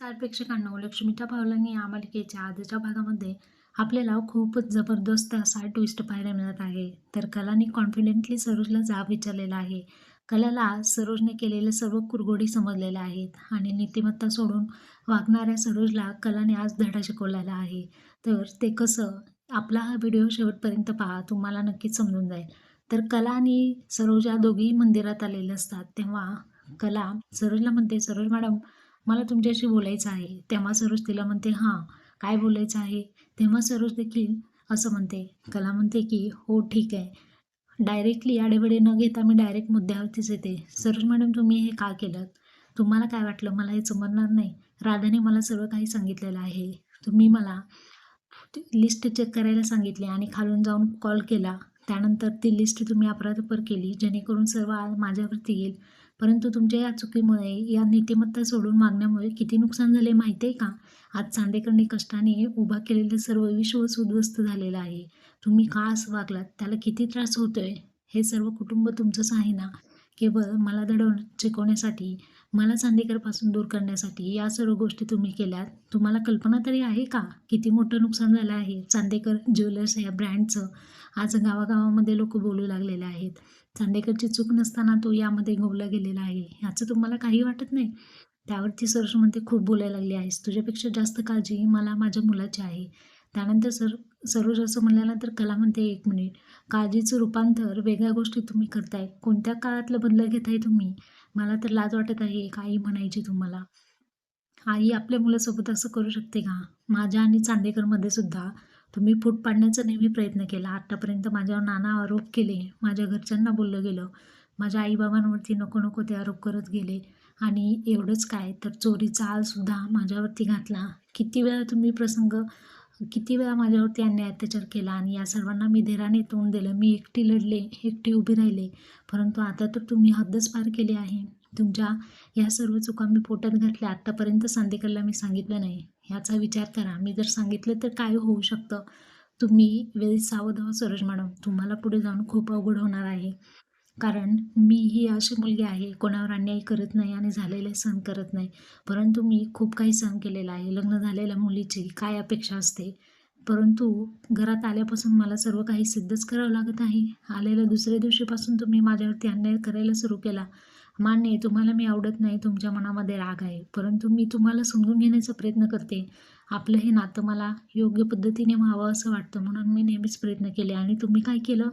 नमस्कार प्रेक्षकांनो लक्ष्मीच्या पावलांनी या मालिकेच्या आजच्या भागामध्ये आपल्याला खूपच जबरदस्त असा ट्विस्ट पाहायला मिळत आहे. तर कलाने कॉन्फिडेंटली सरोजला जाब विचारलेला आहे. कलाला सरोजने केलेले सर्व कुरगोडी समजलेले आहेत आणि नीतिमत्ता सोडून वागणाऱ्या सरोजला कलाने आज धडा शिकवलेला आहे. तर ते कसं? आपला हा व्हिडिओ शेवटपर्यंत पहा तुम्हाला नक्कीच समजून जाईल. तर कला आणि सरोज या दोघीही मंदिरात आलेले असतात. तेव्हा कला सरोजला म्हणते सरोज मॅडम मला तुमच्याशी बोलायचं आहे. तेव्हा सरोज तिला म्हणते हां काय बोलायचं आहे? तेव्हा सरोज देखील असं म्हणते. कला म्हणते की हो ठीक आहे. डायरेक्टली आडेबडे न घेता मी डायरेक्ट मुद्द्यावरतीच येते. सरोज मॅडम तुम्ही हे का केलं? तुम्हाला काय वाटलं? मला हे समजणार नाही. राधाने मला सर्व काही सांगितलेलं आहे. तुम्ही मला लिस्ट चेक करायला सांगितली आणि खालून जाऊन कॉल केला. त्यानंतर ती लिस्ट तुम्ही अपराधपर केली. जेणेकरून सर्व आज माझ्यावरती येईल. परंतु तुमच्या या चुकीमुळे या नीतिमत्ता सोडून मागण्यामुळे किती नुकसान झाले माहिती आहे का? आज चांदेकरने कष्टाने उभा केलेलं सर्व विश्वच उद्ध्वस्त झालेलं आहे. तुम्ही का असं वागलात? त्याला किती त्रास होतोय? हे सर्व कुटुंब तुमचंच आहे ना? केवळ मला दडवून शिकवण्यासाठी मला चांदेकरपासून दूर करण्यासाठी या सर्व गोष्टी तुम्ही केल्यात. तुम्हाला कल्पना तरी आहे का? किती मोठं नुकसान झालं आहे? चांदेकर ज्वेलर्स या ब्रँडचं. आज गावागावामध्ये लोक बोलू लागलेले आहेत. चांदेकरची चूक नसताना तो यामध्ये गोवला गेलेला आहे. ह्याचं तुम्हाला काही वाटत नाही? त्यावरती सरस म्हणते खूप बोलायला लागली आहेस. तुझ्यापेक्षा जास्त काळजी मला माझ्या मुलाची आहे. त्यानंतर सर सरोज असं म्हणल्यानंतर कला म्हणते एक मिनिट. काळजीचं रूपांतर वेगळ्या गोष्टी तुम्ही करताय. कोणत्या काळातलं बदलं घेताय तुम्ही? मला तर लाज वाटत आहे एक आई म्हणायची तुम्हाला. आई आपल्या मुलासोबत असं करू शकते का? माझ्या आणि चांदेकरमध्ये सुद्धा. तुम्ही फूट पाडण्याचा नेहमी प्रयत्न केला. आत्तापर्यंत माझ्यावर नाना आरोप केले. माझ्या घरच्यांना बोललं गेलं. माझ्या आईबाबांवरती नको नको ते आरोप करत गेले. आणि एवढंच काय? तर चोरीचा आळसुद्धा माझ्यावरती घातला. किती वेळा तुम्ही प्रसंग किती वेळा माझ्यावरती अन्याय अत्याचार केला आणि या सर्वांना मी धीराने तोंड दिलं. मी एकटी लढले एकटी उभी राहिले. परंतु आता तर तुम्ही हद्दच पार केली आहे. तुमच्या या सर्व चुका मी पोटात घातल्या. आत्तापर्यंत सांदेकरला मी सांगितलं नाही. ह्याचा विचार करा. मी जर सांगितलं तर काय होऊ शकतं? तुम्ही वेळी सावध व्हा सरोज मॅडम. तुम्हाला पुढे जाऊन खूप अवघड होणार आहे. कारण मी ही अशी मुलगी आहे कोणावर अन्याय करत नाही आणि झालेले सहन करत नाही. परंतु मी खूप काही सहन केलेलं आहे लग्न झालेल्या मुलीची काय अपेक्षा असते? परंतु घरात आल्यापासून मला सर्व काही सिद्धच करावं लागत आहे. आलेल्या दुसऱ्या दिवशीपासून तुम्ही माझ्यावरती अन्याय करायला सुरू केला. मान्य आहे तुम्हाला मी आवडत नाही तुमच्या मनामध्ये राग आहे. परंतु मी तुम्हाला समजून घेण्याचा प्रयत्न करते. आपलं हे नातं मला योग्य पद्धतीने व्हावं असं वाटतं म्हणून मी नेहमीच प्रयत्न केले. आणि तुम्ही काय केलं?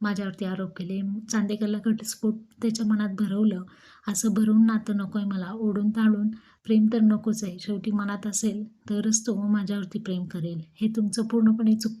माझ्यावरती आरोप केले. चांदेकरला घटस्फोट त्याच्या मनात भरवलं. असं भरून नातं नको आहे मला. ओढून ताळून प्रेम तर नकोच आहे. शेवटी मनात असेल तरच तो माझ्यावरती प्रेम करेल. हे तुमचं पूर्णपणे चुक